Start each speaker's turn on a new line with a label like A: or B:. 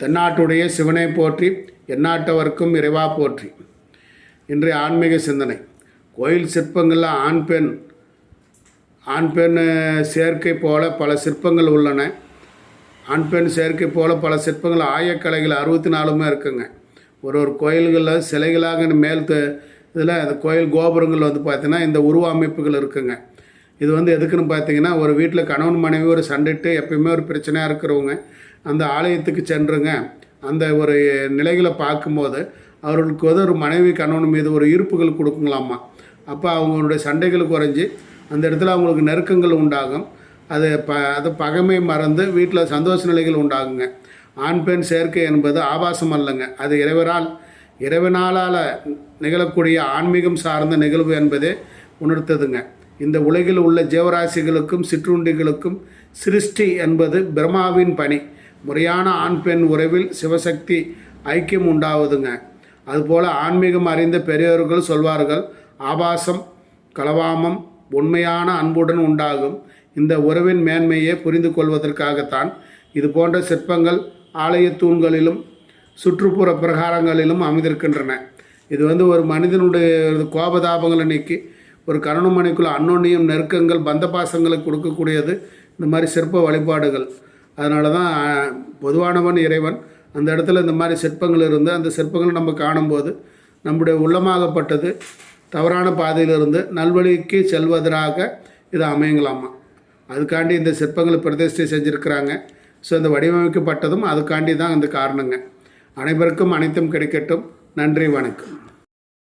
A: தென்னாட்டுடைய சிவனை போற்றி எந்நாட்டவர்க்கும் இறைவா போற்றி. இன்றைய ஆன்மீக சிந்தனை. கோயில் சிற்பங்களில் ஆண் பெண் ஆண் பெண் சேர்க்கை போல பல சிற்பங்கள் உள்ளன. ஆண் பெண் சேர்க்கை போல பல சிற்பங்கள் ஆயக்கலைகள் அறுபத்தி நாலுமே இருக்குங்க. ஒரு ஒரு கோயில்களில் சிலைகளாக மேல் இதில் அந்த கோயில் கோபுரங்கள் வந்து பார்த்திங்கன்னா இந்த உருவ அமைப்புகள் இருக்குங்க. இது வந்து எதுக்குன்னு பார்த்தீங்கன்னா ஒரு வீட்டில் கணவன் மனைவி ஒரு சண்டைட்டு எப்பயுமே ஒரு பிரச்சனையாக இருக்கிறவங்க அந்த ஆலயத்துக்கு சென்றுங்க. அந்த ஒரு நிலைகளை பார்க்கும்போது அவர்களுக்கு வந்து ஒரு மனைவி கணவன் மீது ஒரு ஈர்ப்புகள் கொடுக்குங்களாமா அப்போ அவங்களுடைய சண்டைகள் குறைஞ்சி அந்த இடத்துல அவங்களுக்கு நெருக்கங்கள் உண்டாகும். அது ப அது பகைமை மறந்து வீட்டில் சந்தோஷ நிலைகள் உண்டாகுங்க. ஆண் பெண் சேர்க்கை என்பது ஆபாசம் அல்லங்க. அது இறைவரால் இறைவனாலால் நிகழக்கூடிய ஆன்மீகம் சார்ந்த நிகழ்வு என்பதே உணர்த்ததுங்க. இந்த உலகில் உள்ள ஜீவராசிகளுக்கும் சிற்றுண்டிகளுக்கும் சிருஷ்டி என்பது பிரம்மாவின் பணி. முறையான ஆண் பெண் உறவில் சிவசக்தி ஐக்கியம் உண்டாவதுங்க. அதுபோல் ஆன்மீகம் அறிந்த பெரியவர்கள் சொல்வார்கள் ஆபாசம் கலவாமம் உண்மையான அன்புடன் உண்டாகும். இந்த உறவின் மேன்மையை புரிந்து கொள்வதற்காகத்தான் இது போன்ற சிற்பங்கள் ஆலய தூண்களிலும் சுற்றுப்புற பிரகாரங்களிலும் அமைந்திருக்கின்றன. இது வந்து ஒரு மனிதனுடைய கோபதாபங்களை நீக்கி ஒரு கரணமனைக்குள்ள மனைக்குள்ள அன்னோன்னியம் நெருக்கங்கள் பந்த பாசங்களை கொடுக்கக்கூடியது. இந்த மாதிரி சிற்ப வழிபாடுகள். அதனால தான் பொதுவானவன் இறைவன். அந்த இடத்துல இந்த மாதிரி சிற்பங்கள் இருந்து அந்த சிற்பங்களை நம்ம காணும்போது நம்முடைய உள்ளமாகப்பட்டது தவறான பாதையிலிருந்து நல்வழிக்கு செல்வதற்காக இது அமையங்களாமா. அதுக்காண்டி இந்த சிற்பங்களை பிரதிஷ்டை செஞ்சுருக்கிறாங்க. ஸோ இந்த வடிவமைக்கப்பட்டதும் அதுக்காண்டி தான் இந்த காரணங்க. அனைவருக்கும் அனைத்தும் கிடைக்கட்டும். நன்றி வணக்கம்.